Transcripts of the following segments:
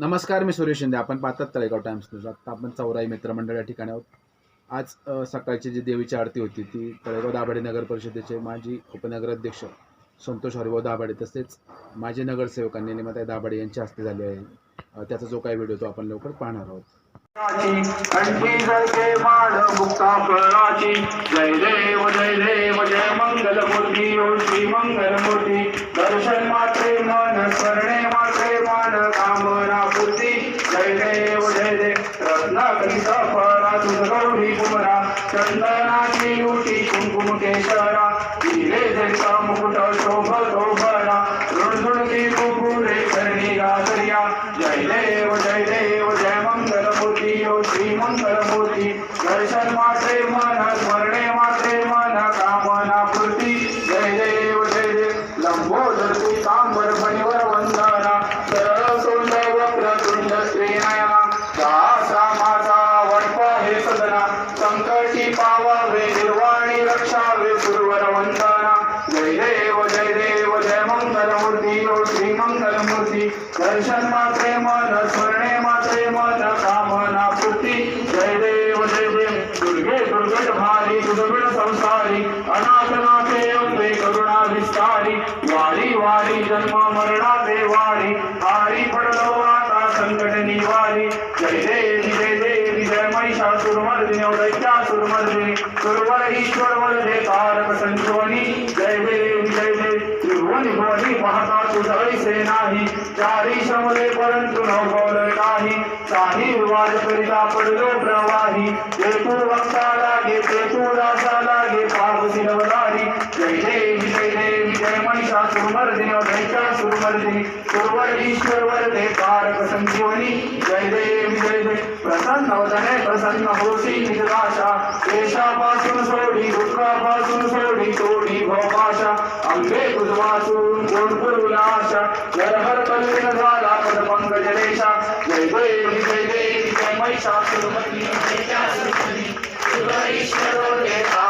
नमस्कार मी सुरेश शिंदे. आपण पाहतात तळेगाव टाइम्स न्यूज. आता आपण चौराई मित्रमंडळ या ठिकाणी आहोत. आज सकाळची जी देवीची आरती होती ती तळेगाव दाभाडे नगर परिषदेचे माजी उपनगराध्यक्ष संतोष हरिभाऊ दाभाडे तसेच माजी नगरसेवकांनी निमताई दाभाडे यांच्या हस्ते झाले आहे. त्याचा जो काही व्हिडिओ तो आपण लवकर पाहणार आहोत. जय देव जय देव जय मंगल मूर्ती চন্দন वारी जन्म मरणा वारी हारी पडलो आता संकट निवारी. जय देवी जय देवी जय महिषा सुरमर्दिनी दैत्या सुरमर्दिनी सुरवर ईश्वर वर्धे तारक संजीवनी जय देवी जय देवी त्रिभुवनी भुवनी पाहता तुझ नाही. चारी श्रमले परंतु नवल नाही. काही वाज करिता पडलो प्रवाही. ते तू वक्ता लागे ते तू दासा लागे पार्वती नवदारी जय देवी जय देवी जय महिषासुरमर्दिनी दैत्यासुरमर्दिनी सुरवर ईश्वर वरदे तारक संजीवनी। जय देवी जय प्रसन्न हो वदने प्रसन्न होशी निराशा देशापासून सोडी दुःखापासून सोडी तोडी भवपाशा अंबे तुझ वाचून कोण पुरुला जर हर कल्लीन झाला पद पंकज रेषा जय देवी जय देवी जय महिषासुरमर्दिनी सुरवर सुरईश्वर जय तारक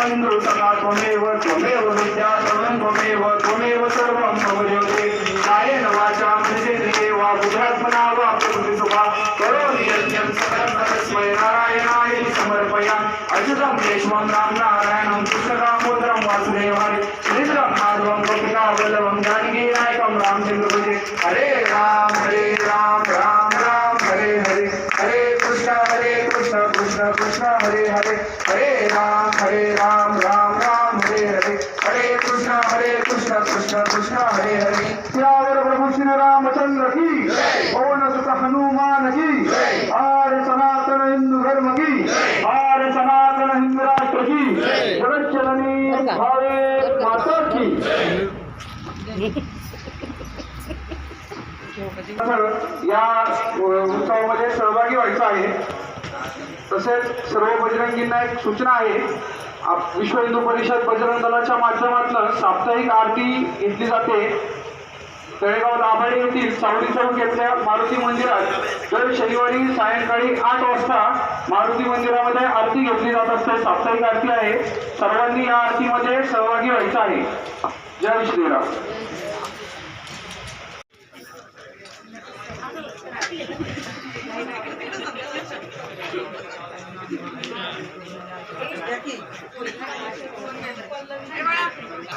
त्वमेव बन्धु त्वमेव त्वमेव विद्या सर्वं त्वमेव त्वमेव सर्वं मम ज्योते कायेन वाचां निजेन्द्रिये वा बुद्ध्यात्मना वा प्रकृति सुखा करोमि यज्ञं सकलं तस्मै नारायणाय समर्पयामि अच्युतं केशवं राम नारायणं कृष्णदामोदरं वासुदेवाय श्रीधरं माधवं गोपिकावल्लभं जानकीनायकं रामचन्द्रभजे हरे राम हरे राम राम राम हरे हरे हरे कृष्ण हरे कृष्ण कृष्ण कृष्ण हरे हरे हरे कृष्ण हरे हरे. प्रभू श्री रामचंद्र की. पवन सुत हनुमान की. आर्य सनातन हिंदू धर्म की. आर्य सनातन हिंदू राष्ट्र की. जगच्चलनी भावे माता की. तर या उत्सवामध्ये सहभागी व्हायचं आहे. तसेच सर्व बजरंगींना एक सूचना आहे. विश्व हिंदू परिषद बजरंग दलाच्या माध्यमातून साप्ताहिक आरती घेतली जाते. तळेगाव दाभाडे येथील सावडी चौक येथल्या मारुती मंदिरात दर शनिवारी सायंकाळी आठ वाजता मारुती मंदिरामध्ये आरती घेतली जात असते. साप्ताहिक आरती आहे. सर्वांनी या आरतीमध्ये सहभागी व्हायचं आहे. जय श्रीराम.